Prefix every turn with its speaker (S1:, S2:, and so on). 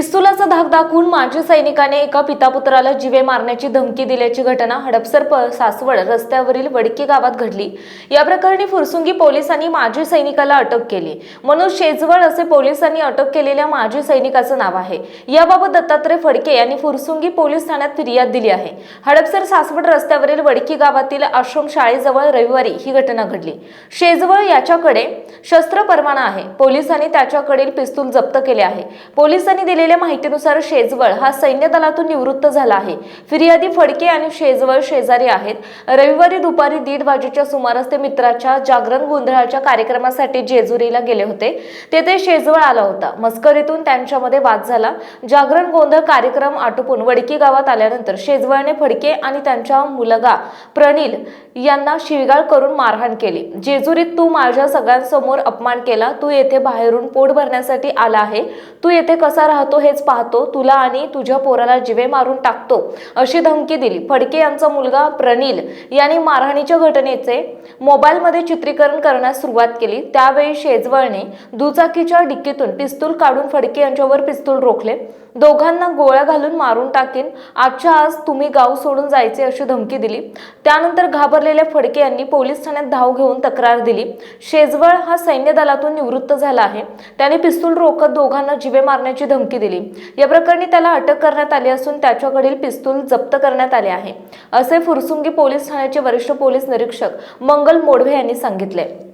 S1: पिस्तुलाचा धाक दाखवून माजी सैनिकाने एका पितापुत्राला जीवे मारण्याची धमकी दिल्याची घटना हडपसर प सासवड रस्त्यावरील वडकी गावात घडली. या प्रकरणी फुरसुंगी पोलिसांनी माजी सैनिकाला अटक केली. मनोज शेजवळ असे पोलिसांनी अटक केलेल्या माजी सैनिकाचं नाव आहे. याबाबत दत्तात्रय फडके यांनी फुरसुंगी पोलीस ठाण्यात फिर्याद दिली आहे. हडपसर सासवड रस्त्यावरील वडकी गावातील आश्रम शाळेजवळ रविवारी ही घटना घडली. शेजवळ याच्याकडे शस्त्र परवाना आहे. पोलिसांनी त्याच्याकडील पिस्तूल जप्त केले आहे. पोलिसांनी दिलेल्या माहितीनुसार शेजवळ हा सैन्य दलातून निवृत्त झाला आहे. फिर्यादी फडके आणि शेजवळ शेजारी आहेत. रविवारी दुपारी दीड वाजेच्या सुमारास ते मित्राच्या जागरण गोंधळाच्या कार्यक्रमासाठी जेजुरीला गेले होते. तेथे शेजवळ आला होता. मस्करीतून त्यांच्यामध्ये वाद झाला. जागरण गोंधळ कार्यक्रम आटोपून वडकी गावात आल्यानंतर शेजवळने फडके आणि त्यांच्या मुलगा प्रणील यांना शिवगाळ करून मारहाण केली. जेजुरीत तू माझ्या सगळ्यांसमोर अपमान केला तू येथे बाहेरून पोट भरण्यासाठी आला आहे. तू येथे कसा राहतो हेच पाहतो. तुला आणि तुझ्या पोराला जिवे मारून टाकतो. अशी धमकी दिली. फडके यांचा मुलगा प्रनिल यांनी मारहाणीच्या घटनेचे मोबाईलमध्ये चित्रीकरण करण्यास सुरुवात केली. त्यावेळी शेजवळने दुचाकीच्या डिक्कीतून पिस्तूल काढून फडके यांच्यावर पिस्तूल रोखले. दोघांना गोळ्या घालून मारून टाकेन. आजच्या आज तुम्ही गाव सोडून जायचे अशी धमकी दिली. त्यानंतर घाबरलेल्या फडके यांनी पोलीस ठाण्यात धाव घेऊन तक्रार दिली. शेजवळ हा सैन्य दलातून निवृत्त झाला आहे. त्याने पिस्तूल रोखत दोघांना जिवे मारण्याची धमकी दिली. या प्रकरणी त्याला अटक करण्यात आली असून त्याच्याकडील पिस्तूल जप्त करण्यात आले आहे. असे फुरसुंगी पोलीस ठाण्याचे वरिष्ठ पोलीस निरीक्षक मंगल मोडवे यांनी सांगितले.